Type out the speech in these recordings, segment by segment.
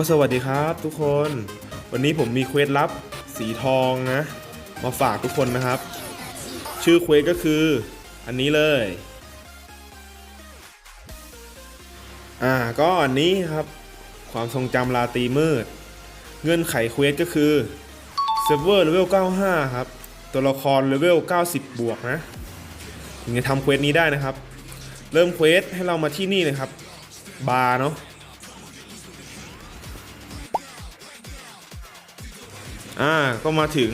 ก็สวัสดีครับทุกคน วันนี้ผมมีเควสลับสีทองนะ มาฝากทุกคนนะครับ ชื่อเควสก็คืออันนี้เลย อ่าก็อันนี้ครับ ความทรงจำลาตรีมืด เงื่อนไขเควสก็คือเซิร์ฟเวอร์เลเวล 95 ครับ ตัวละครเลเวล 90 บวกนะถึงจะทำเควสนี้ได้นะครับ เริ่มเควสให้เรามาที่นี่เลยครับ บาร์เนาะ อ่าก็มาถึง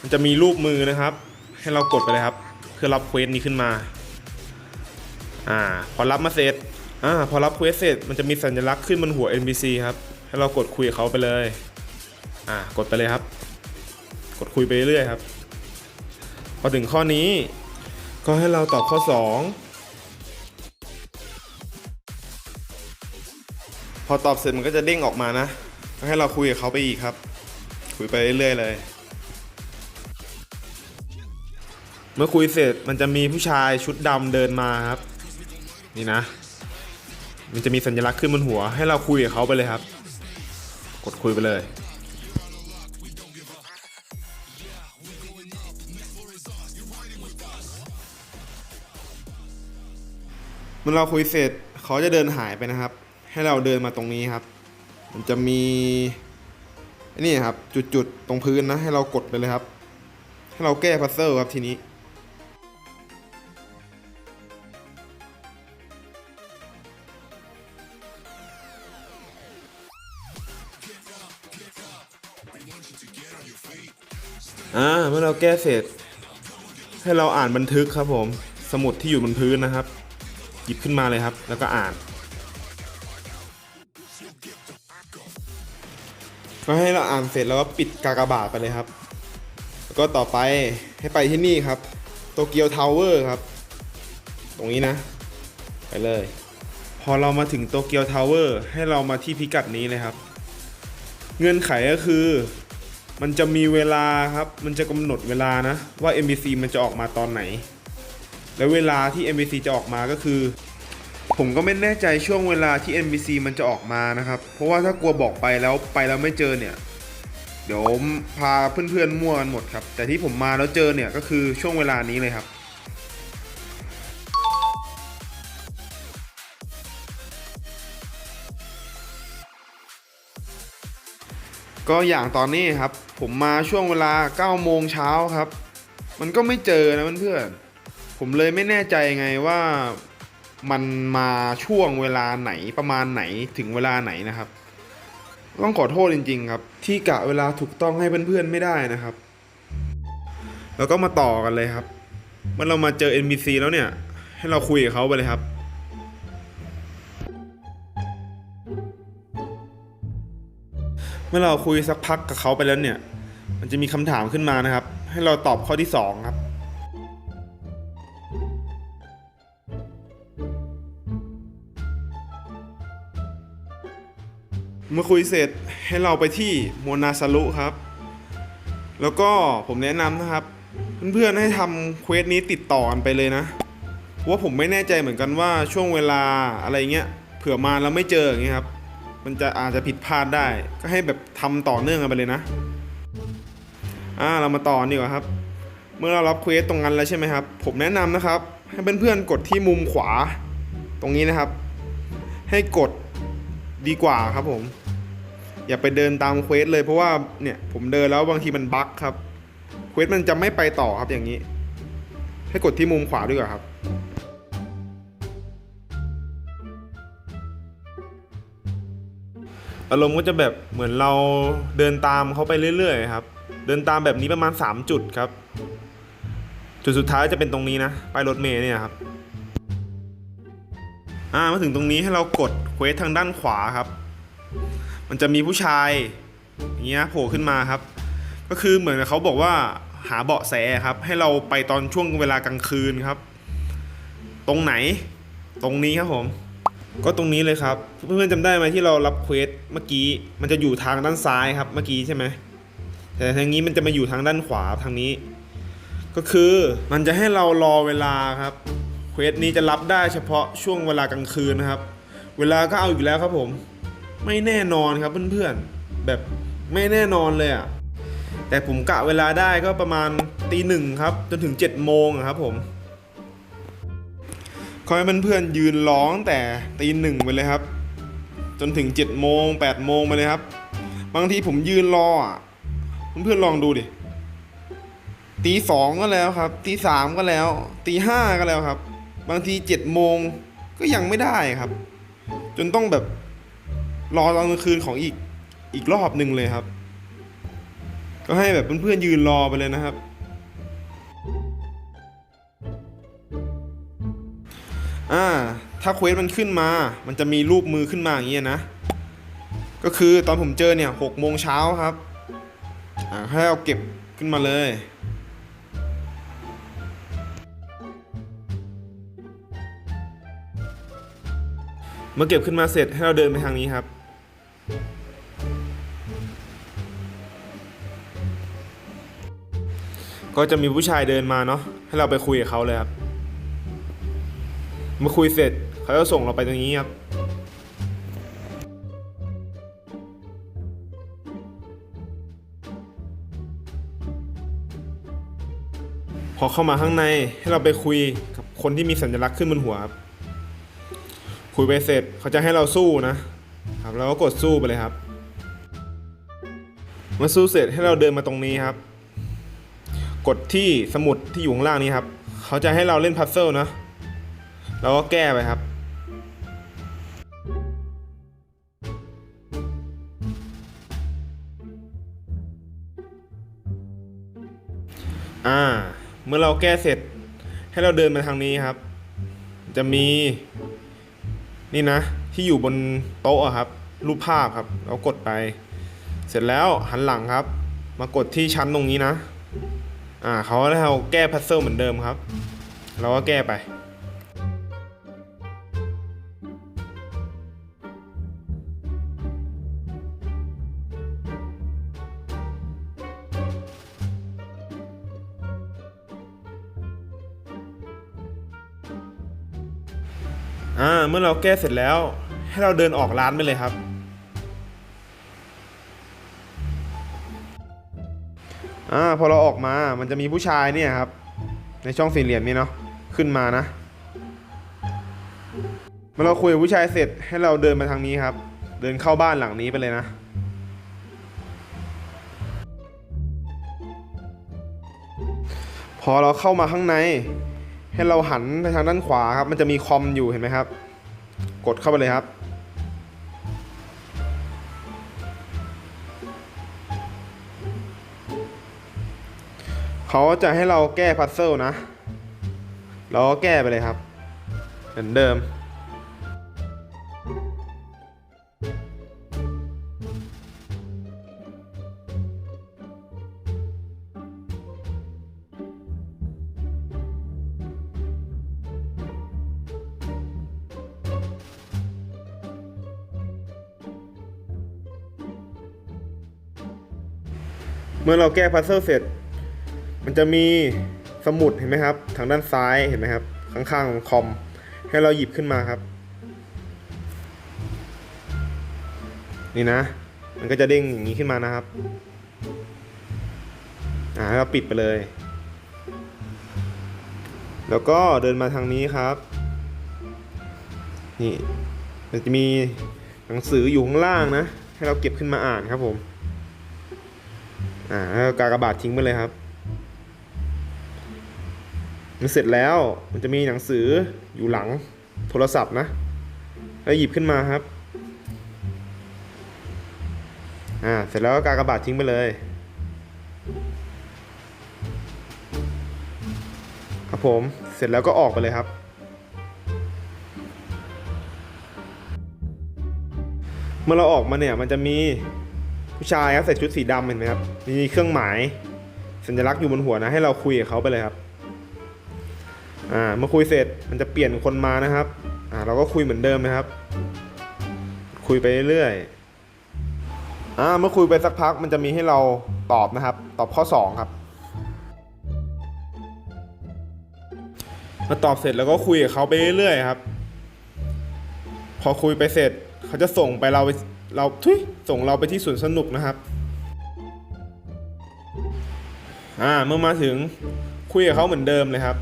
มันจะมีรูปมือนะครับ ให้เรากดไปเลยครับเพื่อรับเควสนี้ขึ้นมาอ่าพอรับมาเสร็จอ่าพอรับเควสเสร็จมันจะมีสัญลักษณ์ขึ้นบนหัว NPC ครับ ให้เรากดคุยกับเขาไปเลยอ่ากดไปเลยครับ กดคุยไปเรื่อยครับ พอถึงข้อนี้ ก็ให้เราตอบข้อ 2 พอตอบเสร็จมันก็จะเด้งออกมานะ ให้เราคุยกับเขาไปอีกครับ คุยไปเรื่อยๆเลย เมื่อคุยเสร็จมันจะมีผู้ชายชุดดำเดินมาครับ นี่นะ มันจะมีสัญลักษณ์ขึ้นบนหัว ให้เราคุยกับเขาไปเลยครับ กดคุยไปเลยเมื่อเราคุยเสร็จเขาจะเดินหายไปนะครับ ให้เราเดินมาตรงนี้ครับ มันจะมี นี่ครับ จุดๆ ตรงพื้นนะ ให้เรากดไปเลยครับ ให้เราแก้พัซเซิลครับทีนี้ อ่า เมื่อเราแก้เสร็จ ให้เราอ่านบันทึกครับผม สมุดที่อยู่บนพื้นนะครับ หยิบขึ้นมาเลยครับ แล้วก็อ่าน ก็ให้เราอ่านเสร็จแล้วก็ปิดกากบาทไปเลยครับ แล้วก็ต่อไปให้ไปที่นี่ครับโตเกียวทาวเวอร์ครับ ตรงนี้นะ ไปเลย พอเรามาถึงโตเกียวทาวเวอร์ให้เรามาที่พิกัดนี้เลยครับ เงื่อนไขก็คือ มันจะมีเวลาครับ มันจะกำหนดเวลานะ ว่า MBC มันจะออกมาตอนไหน แล้วเวลาที่ MBC จะออกมาก็คือ ผมก็ไม่แน่ใจช่วงเวลาที่ NBC มันจะออกมานะครับ เพราะว่าถ้ากลัวบอกไปแล้วไปแล้วไม่เจอเนี่ย เดี๋ยวพาเพื่อนๆมั่วกันหมดครับ แต่ที่ผมมาแล้วเจอเนี่ยก็คือช่วงเวลานี้เลยครับก็อย่างตอนนี้ครับ ผมมาช่วงเวลา9โมงเช้าครับ มันก็ไม่เจอนะเพื่อนๆผมเลยไม่แน่ใจไงว่า มันมาช่วงเวลาไหนประมาณไหนถึงเวลาไหนนะครับ ต้องขอโทษจริง ๆ ครับ ที่กะเวลาถูกต้องให้เพื่อนๆไม่ได้นะครับ แล้วก็มาต่อกันเลยครับเมื่อเรามาเจอ NPC แล้วเนี่ย ให้เราคุยกับเขาไปเลยครับเมื่อเราคุยสักพักกับเขาไปแล้วเนี่ย มันจะมีคำถามขึ้นมานะครับ ให้เราตอบข้อที่ 2 ครับ เมื่อคุยเสร็จให้เราไปที่โมนาซารุครับ แล้วก็ผมแนะนำนะครับ เพื่อนๆให้ทำเควสนี้ติดต่อกันไปเลยนะเพราะว่าผมไม่แน่ใจเหมือนกันว่าช่วงเวลาอะไรเงี้ยเผื่อมาแล้วไม่เจออย่างเงี้ยครับ มันจะอาจจะผิดพลาดได้ ก็ให้แบบทำต่อเนื่องกันไปเลยนะอ่าเรามาต่อดีกว่าครับ เมื่อเรารับเควสตรงนั้นแล้วใช่ไหมครับ ผมแนะนำนะครับ ให้เพื่อนๆกดที่มุมขวา ตรงนี้นะครับ ให้กด ดีกว่าครับผม อย่าไปเดินตามเควสเลยเพราะว่าเนี่ยผมเดินแล้วบางทีมันบั๊กครับเควสมันจะไม่ไปต่อครับอย่างนี้ ให้กดที่มุมขวาด้วยครับอารมณ์ก็จะแบบเหมือนเราเดินตามเขาไปเรื่อยๆครับ เดินตามแบบนี้ประมาณ 3 จุดครับ จุดสุดท้ายจะเป็นตรงนี้นะ ไปรถเมล์เนี่ยครับ อ่ามาถึงตรงนี้ให้เรากดเควสทางด้านขวาครับ มันจะมีผู้ชายอย่างเงี้ยโผล่ขึ้นมาครับ ก็คือเหมือนเขาบอกว่าหาเบาะแสครับ ให้เราไปตอนช่วงเวลากลางคืนครับ ตรงไหน ตรงนี้ครับผม ก็ตรงนี้เลยครับ เพื่อนๆจำได้ไหมที่เรารับเควสเมื่อกี้ มันจะอยู่ทางด้านซ้ายครับ เมื่อกี้ใช่ไหมแต่ทางนี้มันจะมาอยู่ทางด้านขวาทางนี้ ก็คือมันจะให้เรารอเวลาครับ เควสนี้จะรับได้เฉพาะช่วงเวลากลางคืนนะครับ เวลาก็เอาอีกแล้วครับผม ไม่แน่นอนครับเพื่อนๆ แบบไม่แน่นอนเลยอะ่ะ แต่ผมกะเวลาได้ก็ประมาณตีหนึ่งครับ จนถึง7จ็ดโมงครับผมขอให้เพื่อนๆยืนร้องแต่ตีหนึ่งไปเลยครับ จนถึง7จ็ดโมงแปดโมงไปเลยครับ บางทีผมยืนรออะเพื่อนๆลองดูดิตีสองก็แล้วครับตีสามก็แล้วตีห้าก็แล้วครับ บางทีเจ็ดโมงก็ยังไม่ได้ครับ จนต้องแบบรอตอนกลางคืนของอีกอีกรอบหนึ่งเลยครับ ก็ให้แบบเพื่อนๆยืนรอไปเลยนะครับ อ่า ถ้าเควสมันขึ้นมา มันจะมีรูปมือขึ้นมาอย่างเงี้ยนะ ก็คือตอนผมเจอเนี่ยหกโมงเช้าครับ อ่าให้เอาเก็บขึ้นมาเลย เมื่อเก็บขึ้นมาเสร็จให้เราเดินไปทางนี้ครับ ก็จะมีผู้ชายเดินมาเนาะให้เราไปคุยกับเขาเลยครับ เมื่อคุยเสร็จเขาจะส่งเราไปตรงนี้ครับพอเข้ามาข้างในให้เราไปคุยกับคนที่มีสัญลักษณ์ขึ้นบนหัวครับ คุยไปเสร็จเขาจะให้เราสู้นะครับเราก็กดสู้ไปเลยครับเมื่อสู้เสร็จให้เราเดินมาตรงนี้ครับ กดที่สมุดที่อยู่ข้างล่างนี้ครับ เขาจะให้เราเล่นพัซเซิลนะเราก็แก้ไปครับ อ่า เมื่อเราแก้เสร็จให้เราเดินมาทางนี้ครับ จะมี นี่นะ ที่อยู่บนโต๊ะครับ รูปภาพครับเรากดไป เสร็จแล้วหันหลังครับ มากดที่ชั้นตรงนี้นะ อ่าเขาให้เราแก้พัซเซิลเหมือนเดิมครับ เราก็แก้ไป อ่าเมื่อเราแก้เสร็จแล้ว ให้เราเดินออกร้านไปเลยครับ อ่าพอเราออกมามันจะมีผู้ชายเนี่ยครับ ในช่องสี่เหลี่ยมนี่เนาะขึ้นมานะเมื่อเราคุยกับผู้ชายเสร็จให้เราเดินมาทางนี้ครับ เดินเข้าบ้านหลังนี้ไปเลยนะพอเราเข้ามาข้างใน ให้เราหันไปทางด้านขวาครับ มันจะมีคอมอยู่เห็นไหมครับ กดเข้าไปเลยครับ เขาจะให้เราแก้พัซเซิลนะ เราก็แก้ไปเลยครับ เหมือนเดิม เมื่อเราแก้พัซเซิลเสร็จ มันจะมีสมุดเห็นไหมครับ ทางด้านซ้ายเห็นไหมครับ ข้างๆของคอม ให้เราหยิบขึ้นมาครับ นี่นะ มันก็จะเด้งอย่างนี้ขึ้นมานะครับ อ่าให้เราปิดไปเลย แล้วก็เดินมาทางนี้ครับ นี่มันจะมีหนังสืออยู่ข้างล่างนะ ให้เราเก็บขึ้นมาอ่านครับผม อ่าแล้วก็กากบาททิ้งไปเลยครับมันเสร็จแล้วมันจะมีหนังสืออยู่หลังโทรศัพท์นะ แล้วหยิบขึ้นมาครับ อ่า เสร็จแล้วก็กากบาททิ้งไปเลยครับผม เสร็จแล้วก็ออกไปเลยครับ เมื่อเราออกมาเนี่ยมันจะมี ผู้ชายครับใส่ชุดสีดำเห็นไหมครับมีเครื่องหมาย สัญลักษณ์อยู่บนหัวนะ ให้เราคุยกับเขาไปเลยครับอ่าเมื่อคุยเสร็จมันจะเปลี่ยนคนมานะครับอ่าเราก็คุยเหมือนเดิมนะครับ คุยไปเรื่อยอ่าเมื่อคุยไปสักพักมันจะมีให้เราตอบนะครับ ตอบข้อ 2 ครับมาตอบเสร็จแล้วก็คุยกับเขาไปเรื่อยๆครับ พอคุยไปเสร็จเขาจะส่งไปเราไป เราทุยส่งเราไปที่สวนสนุกนะครับอ่าเมื่อมาถึงคุยกับเขาเหมือนเดิมเลยครับ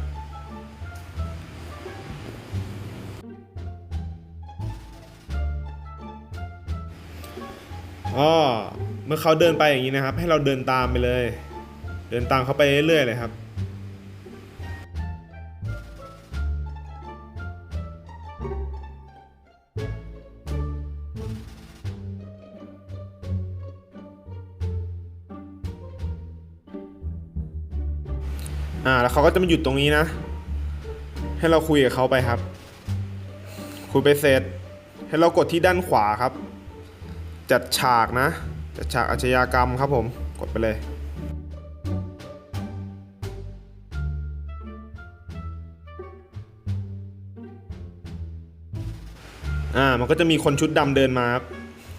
อ๋อ เมื่อเขาเดินไปอย่างนี้นะครับ ให้เราเดินตามไปเลย เดินตามเขาไปเรื่อยๆเลยครับ อ่าแล้วเขาก็จะมาหยุดตรงนี้นะ ให้เราคุยกับเขาไปครับ คุยไปเสร็จ ให้เรากดที่ด้านขวาครับ จัดฉากนะ จัดฉากอาชญากรรมครับผม กดไปเลยอ่ามันก็จะมีคนชุดดำเดินมาครับ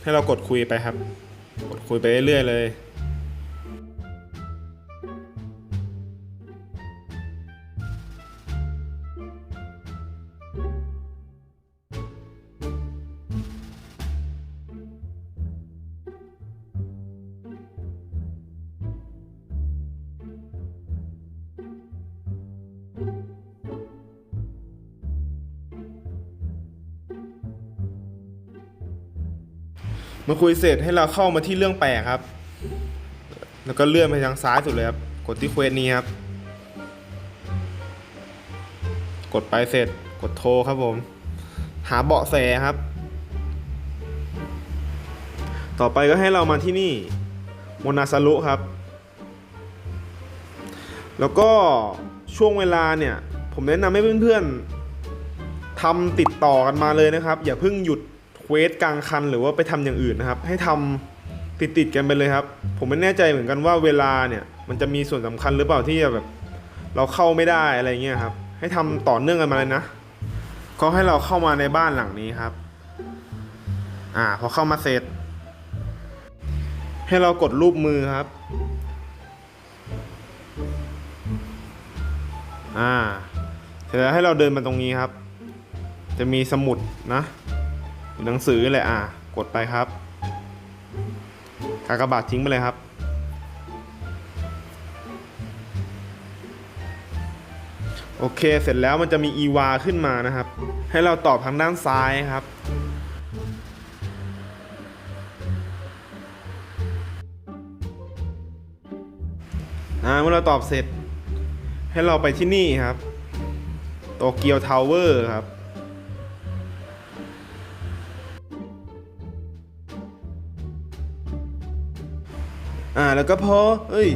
ให้เรากดคุยไปครับ กดคุยไปเรื่อยๆเลย มื่อคุยเสร็จให้เราเข้ามาที่เรื่องแปลกครับ แล้วก็เลื่อนไปทางซ้ายสุดเลยครับ กดที่เควสนี้ครับ กดไปเสร็จ กดโทรครับผม หาเบาะแสครับ ต่อไปก็ให้เรามาที่นี่โมนาซารุครับ แล้วก็ช่วงเวลาเนี่ย ผมแนะนำให้เพื่อนๆทำติดต่อกันมาเลยนะครับ อย่าเพิ่งหยุด เวสกลางคันหรือว่าไปทำอย่างอื่นนะครับ ให้ทำติดๆกันไปเลยครับ ผมไม่แน่ใจเหมือนกันว่าเวลาเนี่ยมันจะมีส่วนสำคัญหรือเปล่าที่จะแบบ เราเข้าไม่ได้อะไรเงี้ยครับ ให้ทำต่อเนื่องกันมาเลยนะก็ให้เราเข้ามาในบ้านหลังนี้ครับ อ่าพอเข้ามาเสร็จ ให้เรากดรูปมือครับ อ่า เสร็จแล้วให้เราเดินมาตรงนี้ครับ จะมีสมุดนะ หนังสือแหละอ่ากดไปครับกากบาททิ้งไปเลยครับ โอเคเสร็จแล้วมันจะมีอีวาขึ้นมานะครับ ให้เราตอบทางด้านซ้ายครับเมื่อเราตอบเสร็จ ให้เราไปที่นี่ครับโตเกียวทาวเวอร์ครับ อ่าแล้วก็พอเอ้ย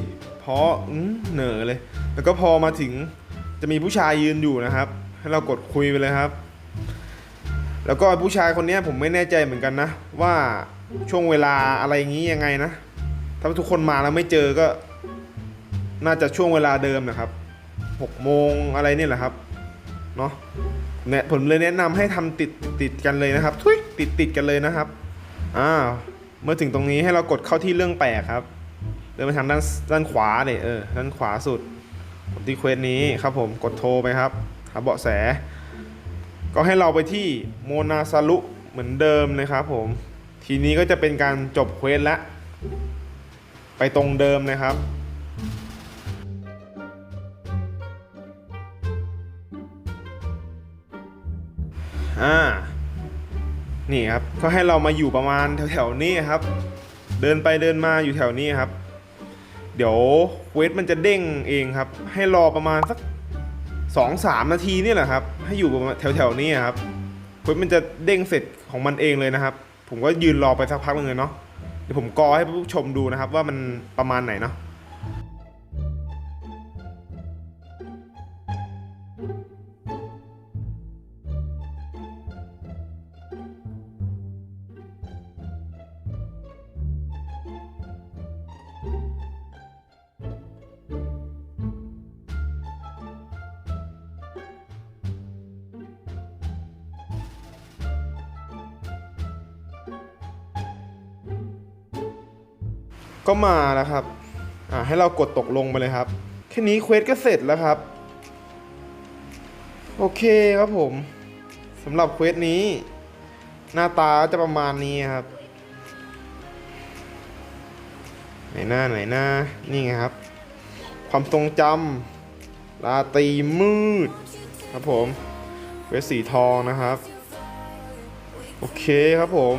พออืมเหน่อเลย แล้วก็พอมาถึงจะมีผู้ชายยืนอยู่นะครับ ให้เรากดคุยไปเลยครับ แล้วก็ผู้ชายคนนี้ผมไม่แน่ใจเหมือนกันนะ ว่าช่วงเวลาอะไรอย่างนี้ยังไงนะ ถ้าทุกคนมาแล้วไม่เจอก็ น่าจะช่วงเวลาเดิมนะครับหกโมงอะไรเนี่ยแหละครับเนาะเนี่ยผมเลยแนะนำให้ทำติดติดกันเลยนะครับทุยติดติดกันเลยนะครับอ่าเมื่อถึงตรงนี้ให้เรากดเข้าที่เรื่องแปลกครับ เดินไปทางด้านด้านขวาเนี่ยเออด้านขวาสุดตีเควสนี้ครับผมกดโทรไปครับหาเบาะแส ก็ให้เราไปที่โมนาซารุเหมือนเดิมเลยครับผมทีนี้ก็จะเป็นการจบเควสแล้วไปตรงเดิมนะครับอ่านี่ครับก็ให้เรามาอยู่ประมาณแถวๆนี้ครับ เดินไปเดินมาอยู่แถวนี้ครับ เดี๋ยวเวทมันจะเด้งเองครับ ให้รอประมาณสักสองสามนาทีนี่แหละครับ ให้อยู่ประมาณแถวๆนี้ครับเวทมันจะเด้งเสร็จของมันเองเลยนะครับ ผมก็ยืนรอไปสักพักนึงเลยเนาะเดี๋ยวผมกอให้ผู้ชมดูนะครับ ว่ามันประมาณไหนเนาะ ก็มาแล้วครับอ่าให้เรากดตกลงไปเลยครับ แค่นี้เควสก็เสร็จแล้วครับ โอเคครับผมสำหรับเควสนี้ หน้าตาจะประมาณนี้ครับ ไหนหน้าไหนหน้านี่ไงครับ ความทรงจำราตรีมืด ครับผมเวสสีทองนะครับ โอเคครับผม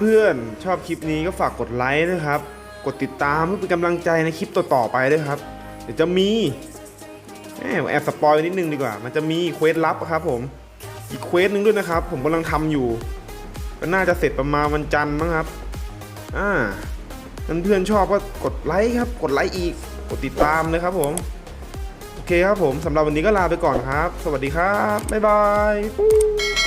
เพื่อนๆชอบคลิปนี้ก็ฝากกดไลค์นะครับ กดติดตามเพื่อเป็นกำลังใจในคลิปต่อๆไปด้วยครับ เดี๋ยวจะมีแหมแอบสปอยนิดนึงดีกว่า มันจะมีเควสลับครับ ผม อีกเควสหนึ่งด้วยนะครับ ผมกำลังทำอยู่ก็น่าจะเสร็จประมาณวันจันทร์มั้งครับ อ่าเพื่อนๆชอบก็กดไลค์ครับ กดไลค์อีก กดติดตามเลยครับ ผม โอเคครับผมสำหรับวันนี้ก็ลาไปก่อนครับ สวัสดีครับ บ๊ายบาย